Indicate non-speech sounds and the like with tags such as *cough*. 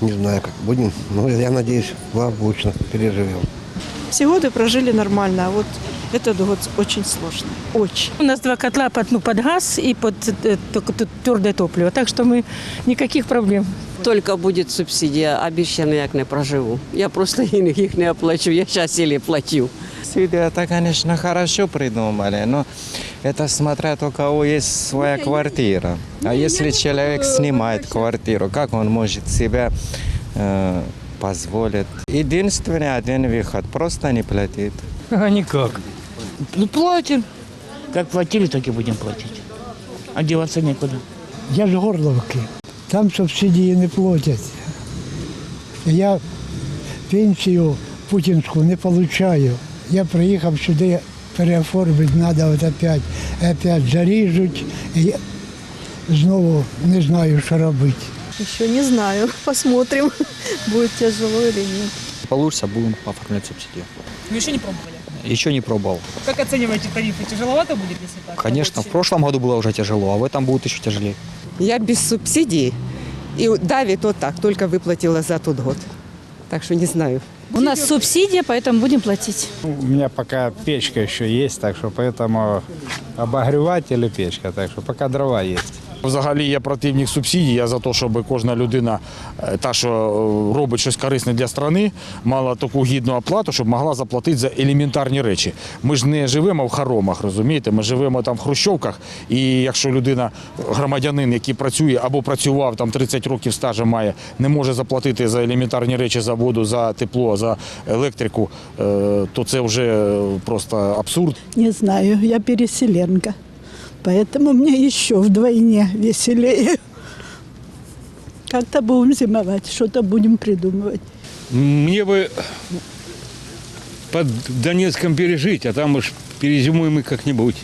Не знаю, как будем. Но я надеюсь, благополучно переживем. Все годы прожили нормально, а вот этот год очень сложный. Очень. У нас два котла под, ну, под газ и под э, только тут твердое топливо, так что мы никаких проблем. Тільки буде субсидія, а більше ніяк не проживу. Я просто їх *laughs* не оплачу, я зараз і плачу. Субсидии это, конечно, хорошо придумали, но это смотря то, у кого есть своя квартира. А если человек снимает квартиру, как он может себя э, позволить? Единственный один выход – просто не платить. А никак. Ну, платим. Как платили, так и будем платить. А деваться некуда. Я ж горловки. Там субсидії не платять. Я пенсію путінську не отримую. Я приїхав сюди переоформити, треба от опять, опять заріжуть. І я знову не знаю, що робити. Еще не знаю. *laughs* Посмотрим, будет тяжело или нет. Получится, будем оформлять субсидию. Вы еще не пробовали? Еще не пробовал. Как оцениваете тарифы? Тяжеловато будет, если так? Конечно, в прошлом году было уже тяжело, а в этом будет еще тяжелее. Я без субсидії і давить вот так, тільки виплатила за тот год. Так що не знаю. У нас субсидия, поэтому будем платить. У меня пока печка еще есть, так что поэтому обогреватель и печка, так что пока дрова есть. Взагалі я противник субсидій. Я за те, щоб кожна людина, е, та, що е, робить щось корисне для країни, мала таку гідну оплату, щоб могла заплатити за елементарні речі. Ми ж не живемо в хоромах, розумієте? Ми живемо там в хрущовках. І якщо людина, громадянин, який працює або працював там 30 років стажу має, не може заплатити за елементарні речі, за воду, за тепло, за електрику, е, то це вже просто абсурд. Не знаю, я переселенка. Поэтому мне еще вдвойне веселее. Как-то будем зимовать, что-то будем придумывать. Мне бы под Донецком пережить, а там уж перезимуем мы как-нибудь.